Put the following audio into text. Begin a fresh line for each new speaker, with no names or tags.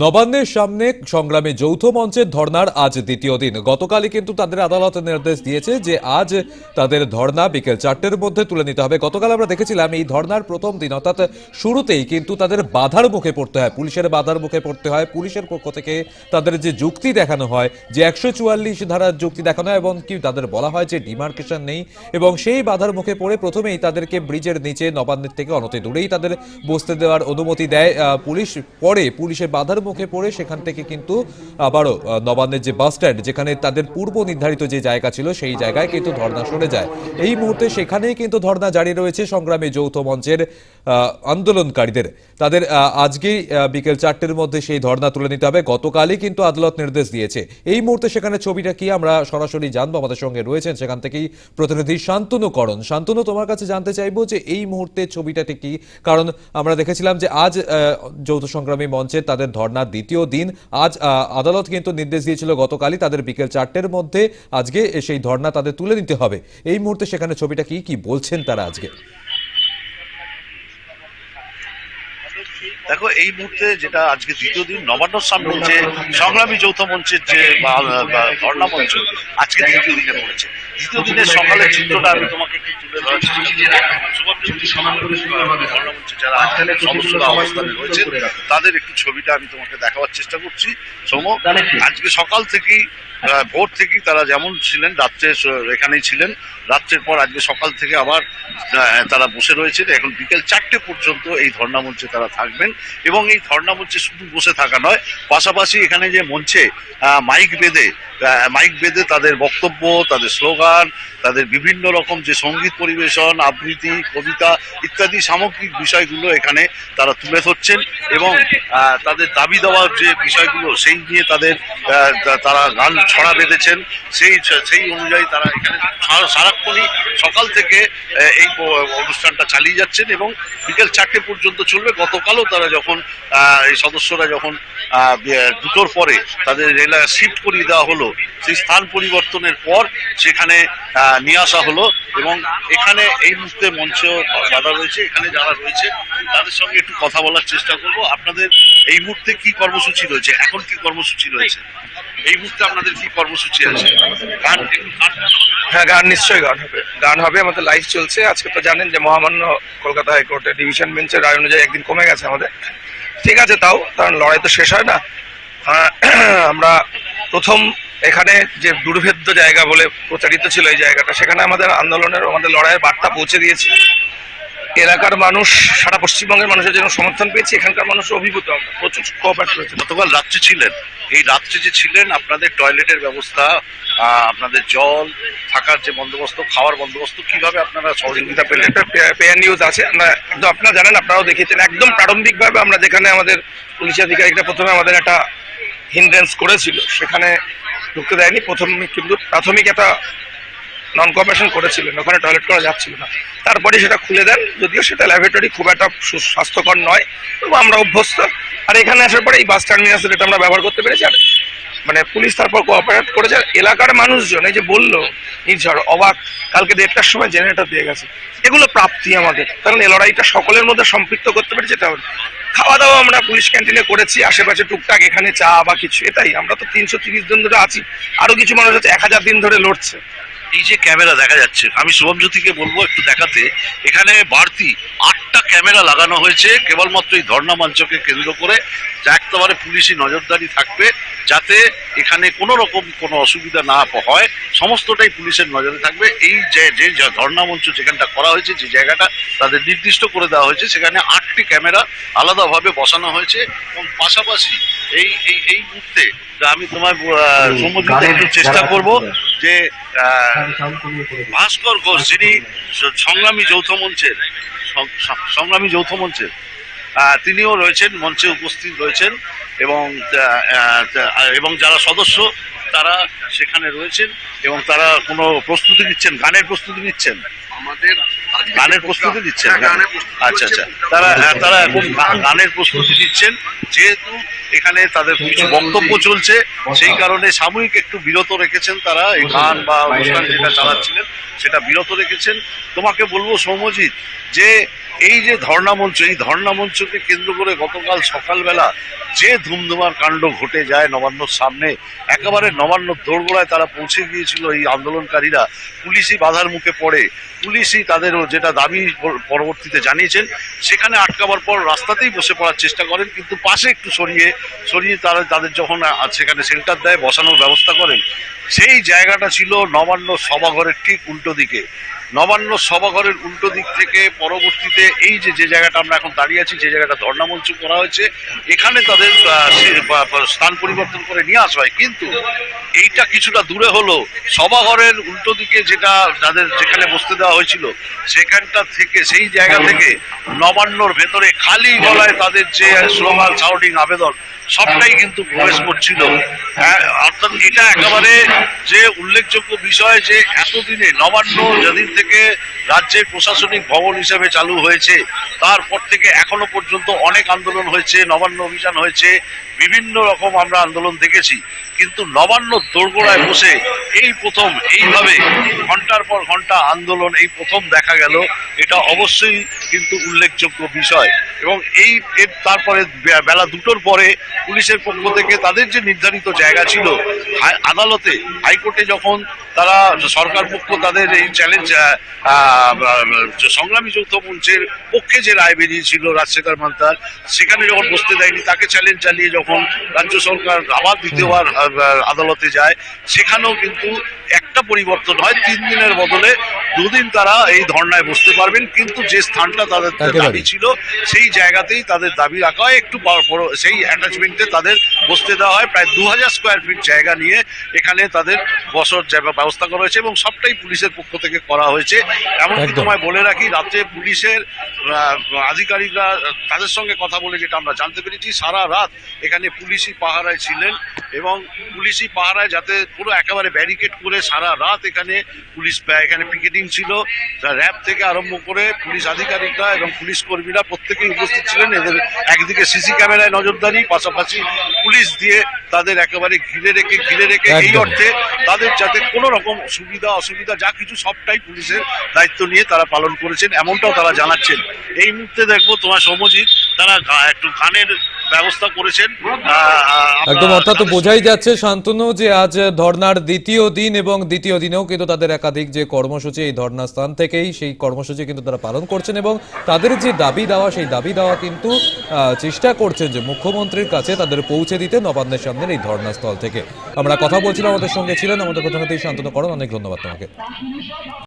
নবান্নের সামনে সংগ্রামে যৌথ মঞ্চের ধর্নার আজ দ্বিতীয় দিন। গতকালই কিন্তু তাদের আদালত নির্দেশ দিয়েছে যে আজ তাদের ধর্না বিকেল চারটের মধ্যে তুলে নিতে হবে। গতকাল আমরা দেখেছিলাম এই ধর্নার প্রথম দিন, অর্থাৎ শুরুতেই কিন্তু তাদের বাধার মুখে পড়তে হয়, পুলিশের বাধার মুখে পড়তে হয়। পুলিশের পক্ষ থেকে তাদের যে যুক্তি দেখানো হয়, যে একশো চুয়াল্লিশ ধারার যুক্তি দেখানো হয় এবং কি তাদের বলা হয় যে ডিমার্কেশন নেই এবং সেই বাধার মুখে পড়ে প্রথমেই তাদেরকে ব্রিজের নিচে নবান্নের থেকে অনতি দূরেই তাদের বসতে দেওয়ার অনুমতি দেয়। পুলিশ পরে পুলিশের বাধার মুখে পড়ে সেখান থেকে কিন্তু আবারও নবান্নের যে বাস স্ট্যান্ড যেখানে তাদের পূর্ব নির্ধারিত যে জায়গা ছিল সেই জায়গায় কিন্তু ধর্ণা সরে যায়। এই মুহূর্তে সেখানেই কিন্তু ধর্ণা জারি রয়েছে সংগ্রামী যৌথ মঞ্চের আন্দোলনকারীদের। তাদের আহ, আজকেই বিকেল চারটের মধ্যে সেই ধর্ণা তুলে নিতে হবে। গতকালই কিন্তু আদালত নির্দেশ দিয়েছে। এই মুহূর্তে সেখানে ছবিটা কি আমরা সরাসরি জানব? আমাদের সঙ্গে রয়েছেন সেখান থেকেই প্রতিনিধি শান্তনু করণ। শান্তনু তোমার কাছে জানতে চাইব যে এই মুহূর্তে ছবিটাতে কি? কারণ আমরা দেখেছিলাম যে আজ যৌথ সংগ্রামী মঞ্চে তাদের ধর্নার দ্বিতীয় দিন আজ আদালত কিন্তু নির্দেশ দিয়েছিল গতকালই তাদের বিকেল চারটের মধ্যে আজকে সেই ধর্না তাদের তুলে নিতে হবে। এই মুহূর্তে সেখানে ছবিটা কি কি বলছেন তারা আজকে?
দেখো, এই মুহূর্তে যেটা আজকে দ্বিতীয় দিন নবান্নর সামনে যে সংগ্রামী যৌথ মঞ্চের যে ধর্ণা মঞ্চ, আজকে দ্বিতীয় দিনে পড়েছে। দ্বিতীয় দিনের সকালের চিত্রটা আমি তোমাকে তুলে ধরার চেষ্টা যারা অবস্থানে তাদের একটু ছবিটা আমি তোমাকে দেখাবার চেষ্টা করছি। সোম আজকে সকাল থেকেই ভোর থেকেই তারা যেমন ছিলেন রাত্রে এখানেই ছিলেন। রাত্রের পর আজকে সকাল থেকে আবার তারা বসে রয়েছেন। এখন বিকেল চারটে পর্যন্ত এই ধর্ণা মঞ্চে তারা থাকবেন এবং এই ধর্ণা মঞ্চে শুধু বসে থাকা নয়, পাশাপাশি এখানে যে মঞ্চে মাইক বেঁধে মাইক বেঁধে তাদের বক্তব্য, তাদের স্লোগান, তাদের বিভিন্ন রকম যে সংগীত পরিবেশন, আবৃত্তি, কবিতা ইত্যাদি সামগ্রিক বিষয়গুলো এখানে তারা তুলে ধরছেন এবং তাদের দাবি দেওয়ার যে বিষয়গুলো সেই নিয়ে তাদের তারা গান ছড়া বেঁধেছেন। সেই সেই অনুযায়ী তারা এখানে সারা- সারাক্ষণই সকাল থেকে এই অনুষ্ঠানটা চালিয়ে যাচ্ছেন এবং বিকেল চারটে পর্যন্ত চলবে। গতকালও তারা যখন এই সদস্যরা যখন দুটোর পরে তাদের রেলা শিফট করিয়ে দেওয়া হলো, সেই স্থান পরিবর্তনের পর সেখানে নিয়ে আসা হলো এবং এখানে এই মুহূর্তে মঞ্চ বাধা রয়েছে। এখানে যারা রয়েছে, তাদের সঙ্গে একটু কথা বলার চেষ্টা করব। আপনাদের এই মুহূর্তে কি কর্মসূচি রয়েছে? এখন কি কর্মসূচি রয়েছে? এই মুহূর্তে আপনাদের কি কর্মসূচি আছে? গান।
হ্যাঁ গান নিশ্চয়ই গান হবে। গান হবে আমাদের লাইভ চলছে। আজকে তো জানেন যে মহামান্য কলকাতা হাইকোর্টের ডিভিশন বেঞ্চের রায় অনুযায়ী একদিন কমে গেছে আমাদের। ঠিক আছে তাও কারণ লড়াই তো শেষ হয় না। আহ, আমরা প্রথম এখানে যে দুর্ভেদ্য জায়গা বলে প্রচারিত ছিল এই জায়গাটা সেখানে আমাদের আন্দোলনের আমাদের লড়াইয়ের বার্তা পৌঁছে দিয়েছি। এলাকার মানুষ সারা পশ্চিমবঙ্গের মানুষের জন্য সমর্থন পেয়েছি। এখানকার মানুষ অভিভূত প্রচুর কোঅপারেট করেছে।
গতকাল রাত্রে ছিলেন। এই রাত্রে যে ছিলেন আপনাদের টয়লেটের ব্যবস্থা আপনাদের জল থাকার যে বন্দোবস্ত খাওয়ার বন্দোবস্ত কীভাবে আপনারা সহযোগিতা পেলেন?
একটা পেয়ার নিউজ আছে। আমরা একদম আপনারা জানেন আপনারাও দেখেছেন। একদম প্রারম্ভিকভাবে আমরা যেখানে আমাদের পুলিশ আধিকারিকরা প্রথমে আমাদের একটা হিন্ড্রেন্স করেছিল সেখানে ঢুকতে দেয়নি। প্রথম কিন্তু প্রাথমিক একটা নন কপারেশন করেছিলেন, ওখানে টয়লেট করা যাচ্ছিল না। তারপরে সেটা খুলে দেন, যদিও সেটা ল্যাবরেটরি খুব একটা সু- স্বাস্থ্যকর নয়, তবু আমরা অভ্যস্ত। আর এখানে আসার পরে এই বাস টার্মিনাসের এটা আমরা ব্যবহার করতে পেরেছি, আর মানে পুলিশ তারপর কোঅপারেট করেছে। এলাকার মানুষজন এই যে বলল নির্ঝর অবাক, কালকে দেড়টার সময় জেনারেটর দিয়ে গেছে। এগুলো প্রাপ্তি আমাদের, কারণ এই লড়াইটা সকলের মধ্যে সম্পৃক্ত করতে পেরেছি আমাদের। খাওয়া দাওয়া আমরা পুলিশ ক্যান্টিনে করেছি, আশেপাশে টুকটাক এখানে চা বা কিছু, এটাই। আমরা তো তিনশো তিরিশ দিন ধরে আছি আরও কিছু মানুষ আছে, এক হাজার দিন ধরে লড়ছে।
এই যে ক্যামেরা দেখা যাচ্ছে আমি শুভম জ্যোতিকে বলব একটু দেখাতে। এখানে বাড়তি আটটা ক্যামেরা লাগানো হয়েছে। কেবলমাত্র এই ধর্ণা মঞ্চকে কেন্দ্র করে যা একেবারে পুলিশি নজরদারি থাকবে যাতে এখানে কোনো রকম কোনো অসুবিধা না হয়। সমস্তটাই পুলিশের নজরে থাকবে। এই যে যে ধর্ণা মঞ্চ যেখানটা করা হয়েছে যে জায়গাটা তাদের নির্দিষ্ট করে দেওয়া হয়েছে সেখানে আটটি ক্যামেরা আলাদাভাবে বসানো হয়েছে এবং পাশাপাশি এই এই এই মুহূর্তে আমি তোমার সম্মতিতে একটু চেষ্টা করব যে ভাস্কর ঘোষ যিনি সংগ্রামী যৌথ মঞ্চের সংগ্রামী যৌথ মঞ্চের তিনিও রয়েছেন মঞ্চে উপস্থিত রয়েছেন এবং এবং যারা সদস্য তারা সেখানে রয়েছেন এবং তারা কোনো প্রস্তুতি নিচ্ছেন গানের প্রস্তুতি নিচ্ছেন?
আমাদের
গানের প্রস্তুতি দিচ্ছেন
গানের
আচ্ছা আচ্ছা। তারা হ্যাঁ, তারা এখন গানের প্রস্তুতি দিচ্ছেন যেহেতু এখানে তাদের কিছু বক্তব্য চলছে সেই কারণে সাময়িক একটু বিরত রেখেছেন তারা এই গান বা অনুষ্ঠান যেটা চালাচ্ছিলেন সেটা বিরত রেখেছেন। তোমাকে বলব সৌমজিৎ যে এই যে ধর্ণা মঞ্চ, এই ধর্ণা মঞ্চকে কেন্দ্র করে গতকাল সকালবেলা যে ধুমধুমার কাণ্ড ঘটে যায় নবান্নর সামনে, একেবারে নবান্ন দোরগোড়ায় তারা পৌঁছে গিয়েছিল এই আন্দোলনকারীরা। পুলিশই বাধার মুখে পড়ে। পুলিশই তাদের যেটা দাবি পরবর্তীতে জানিয়েছেন, সেখানে আটকাবার পর রাস্তাতেই বসে পড়ার চেষ্টা করেন, কিন্তু পাশে একটু সরিয়ে সরিয়ে তারা তাদের যখন সেখানে শেল্টার দেয়, বসানোর ব্যবস্থা করেন, সেই জায়গাটা ছিল নবান্ন সভাঘরের ঠিক উল্টো দিকে। নবান্ন সভাঘরের উল্টো দিক থেকে পরবর্তীতে এই যে যে জায়গাটা আমরা এখন দাঁড়িয়ে আছি, যে জায়গাটা ধর্ণামঞ্চ করা হয়েছে, এখানে তাদের স্থান পরিবর্তন করে নিয়ে আসা হয়। কিন্তু এইটা কিছুটা দূরে হলো। সভাঘরের উল্টো দিকে যেটা যাদের যেখানে বসতে দেওয়া হয়েছিল, সেখানটা থেকে, সেই জায়গা থেকে নবান্নর ভেতরে খালি গলায় তাদের যে স্লোগান সাউডিং আবেদন সবটাই কিন্তু প্রবেশ করছিল। হ্যাঁ, অর্থাৎ এটা একেবারে যে উল্লেখযোগ্য বিষয় যে এতদিনে নবান্ন যেদিন থেকে রাজ্যের প্রশাসনিক ভবন হিসেবে চালু হয়েছে তারপর থেকে এখনও পর্যন্ত অনেক আন্দোলন হয়েছে নবান্ন অভিযান হয়েছে বিভিন্ন রকম আমরা আন্দোলন দেখেছি। কিন্তু নবান্ন দোরগোড়ায় বসে এই প্রথম এইভাবে ঘণ্টার পর ঘণ্টা আন্দোলন এই প্রথম দেখা গেল এটা অবশ্যই কিন্তু উল্লেখযোগ্য বিষয়। এবং এই এর তারপরে বেলা দুটোর পরে পুলিশের পক্ষ থেকে তাদের যে নির্ধারিত জায়গা ছিল আদালতে, হাইকোর্টে যখন তারা সরকার পক্ষ তাদের এই চ্যালেঞ্জ সংগ্রামী যৌথ মঞ্চের পক্ষে যে রায় বেরিয়েছিল রাজশেখর মান্তার সেখানে যখন বসতে দেয়নি, তাকে চ্যালেঞ্জ চালিয়ে যখন রাজ্য সরকার আবার দ্বিতীয়বার আদালতে যায়, সেখানেও কিন্তু পরিবর্তন হয় তিন দিনের বদলে। দুদিন তারা এই ধর্নায় বসতে পারবেন কিন্তু যে স্থানটা তাদের দাবি ছিল সেই জায়গাতেই তাদের দাবি রাখা হয়। একটু সেই অ্যাটাচমেন্টে তাদের বসতে দেওয়া হয়। প্রায় দু হাজার স্কোয়ার ফিট জায়গা নিয়ে এখানে তাদের বসর ব্যবস্থা করা হয়েছে এবং সবটাই পুলিশের পক্ষ থেকে করা হয়েছে। এমনকি। তোমায় বলে রাখি রাতে পুলিশের আধিকারিকরা তাদের সঙ্গে কথা বলে যেটা আমরা জানতে পেরেছি সারা রাত এখানে পুলিশি পাহারায় ছিলেন এবং পুলিশি পাহারায় যাতে পুরো একেবারে ব্যারিকেড করে সারা রাত এখানে পুলিশ এখানে পিকেটিং ছিল। র্যাব থেকে আরম্ভ করে পুলিশ আধিকারিকরা এবং পুলিশ কর্মীরা প্রত্যেকেই উপস্থিত ছিলেন। এদের একদিকে সিসি ক্যামেরায় নজরদারি পাশাপাশি পুলিশ দিয়ে তাদের একেবারে ঘিরে রেখে ঘিরে রেখে এই অর্থে তাদের যাতে কোনো রকম সুবিধা অসুবিধা যা কিছু সবটাই পুলিশের দায়িত্ব নিয়ে তারা পালন করেছেন এমনটাও তারা জানাচ্ছেন। এই মুহূর্তে দেখব তোমার সমজিৎ তারা একটু গানের ব্যবস্থা করেছেন।
একদম অর্থাৎ তো বোঝাই যাচ্ছে শান্তনু যে আজ ধর্নার দ্বিতীয় দিন এবং দ্বিতীয় দিনেও কিন্তু তাদের একাধিক যে কর্মসূচি এই ধর্নার স্থান থেকেই সেই কর্মসূচি কিন্তু তারা পালন করছেন এবং তাদের যে দাবি দেওয়া সেই দাবি দেওয়া কিন্তু আহ, চেষ্টা করছেন যে মুখ্যমন্ত্রীর কাছে তাদের পৌঁছে দিতে নবান্নের সামনের এই ধর্নাস্থল থেকে। আমরা কথা বলছিলাম আমাদের সঙ্গে ছিলেন আমাদের প্রধানমন্ত্রী শান্তনু করণ অনেক ধন্যবাদ তোমাকে।